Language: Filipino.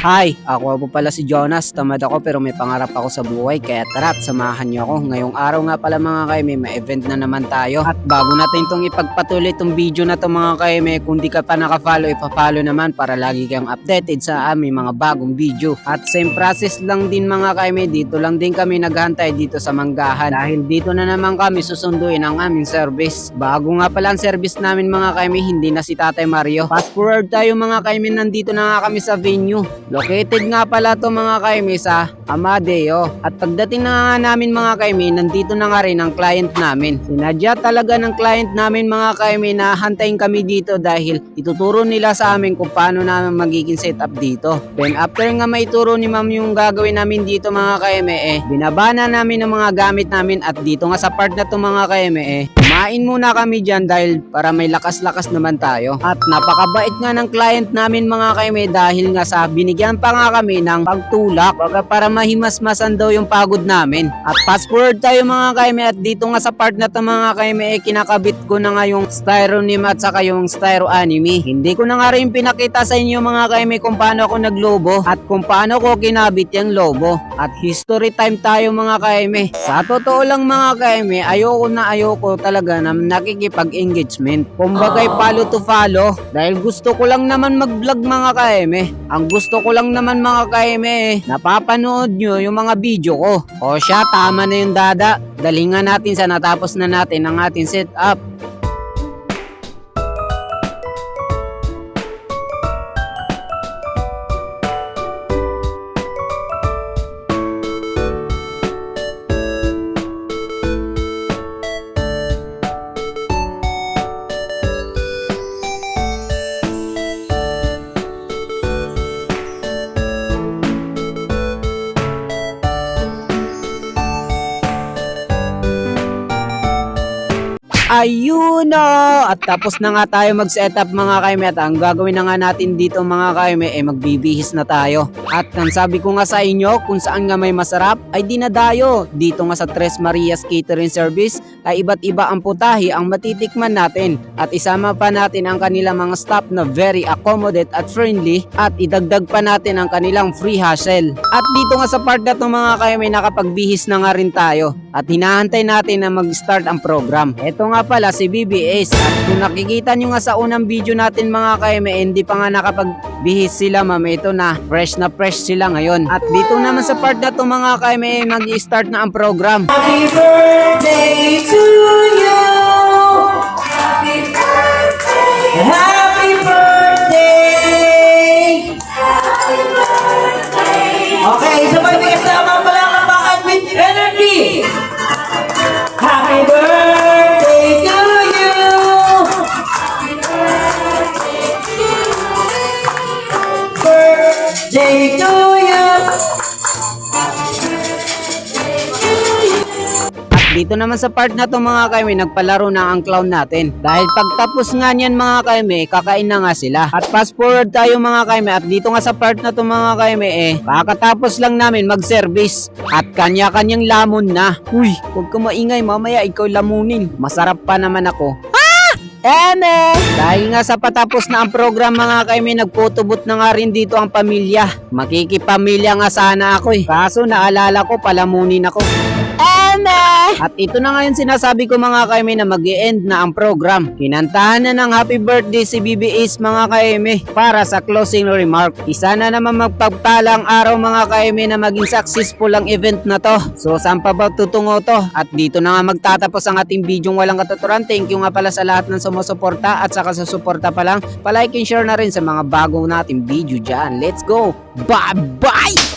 Hi, ako po pala si Jonas. Tamad ako pero may pangarap ako sa buhay kaya tara't samahan niyo ako. Ngayong araw nga pala mga kaime, may event na naman tayo. At bago natin itong ipagpatuloy itong video na to mga kaime, kung di ka pa nakafollow, ipafollow naman para lagi kang updated sa aming mga bagong video. At same process lang din mga kaime, dito lang din kami naghantay dito sa Manggahan. Dahil dito na naman kami susunduin ang aming service. Bago nga pala ang service namin mga kaime, hindi na si Tatay Mario. Fast forward tayo mga kaime, nandito na nga kami sa venue. Located nga pala to mga kaime sa Amadeo. At pagdating na nga namin mga kaime, nandito na nga rin ang client namin. Sinadya talaga ng client namin mga kaime na hantayin kami dito dahil ituturo nila sa amin kung paano namin magiging setup dito. Then after nga maituro ni ma'am yung gagawin namin dito mga kaime eh, binabana namin ang mga gamit namin at dito nga sa part na to mga kaime eh, kumain muna kami dyan dahil para may lakas-lakas naman tayo. At napakabait nga ng client namin mga kaime dahil nga sa binigyan pa nga kami ng pagtulak baga para mahimasmasan daw yung pagod namin. At fast forward tayo mga kaime at dito nga sa part na to mga kaime eh, kinakabit ko na nga yung styronim at saka yung styro anime. Hindi ko na nga rin pinakita sa inyo mga kaime kung paano ako naglobo at kung paano ko kinabit yung lobo. At history time tayo mga kaime. Sa totoo lang mga kaime, ayoko na ayoko talaga na nakikipag-engagement. Kumbagay follow to follow. Dahil gusto ko lang naman mag-vlog mga kaime. Ang gusto ko lang naman mga kaime, napapanood nyo yung mga video ko. O siya, tama na yung dada. Dalingan natin sa natapos na natin ang ating setup. Ayun na! At tapos na nga tayo mag-setup mga kaime at ang gagawin na nga natin dito mga kaime ay magbibihis na tayo. At ang sabi ko nga sa inyo kung saan nga may masarap ay dinadayo. Dito nga sa Tres Marias Catering Service ay iba't iba ang putahi ang matitikman natin. At isama pa natin ang kanilang mga staff na very accommodate at friendly at idagdag pa natin ang kanilang free hassle. At dito nga sa part na mga kaime nakapagbihis na nga rin tayo. At hinahantay natin na mag-start ang program. Ito nga pala si BBS at kung nakikita nyo nga sa unang video natin mga kaime hindi pa nga nakapagbihis sila ma'am ito na fresh na fresh sila ngayon at dito naman sa part na to mga kaime mag-start na ang program Happy birthday to you. Happy birthday. Happy Birthday to you. At dito naman sa part na to mga kaime, nagpalaro na ang clown natin. Dahil pagtapos nga niyan mga kaime, kakain na nga sila. At fast forward tayo mga kaime, at dito nga sa part na to mga kaime eh, kakatapos lang namin mag-service. At kanya-kanyang lamon na. Uy, huwag ka maingay, mamaya ikaw lamunin. Masarap pa naman ako. Eme! Dahil nga sa patapos na ang program mga kaime, nagpotobot na nga rin dito ang pamilya. Makikipamilya nga sana ako eh. Kaso naalala ko, palamunin ako. Eme! At ito na nga yung sinasabi ko mga kaime na mag end na ang program. Kinantahan na ng happy birthday si BB Ace mga kaime para sa closing remark. Isa na naman magpagtala ang araw mga kaime na maging successful ang event na to. So saan pa ba tutungo to? At dito na nga magtatapos ang ating video walang katuturan. Thank you nga pala sa lahat ng sumusuporta at saka sa suporta pa lang. Palike and share na rin sa mga bago nating video dyan. Let's go! Bye-bye!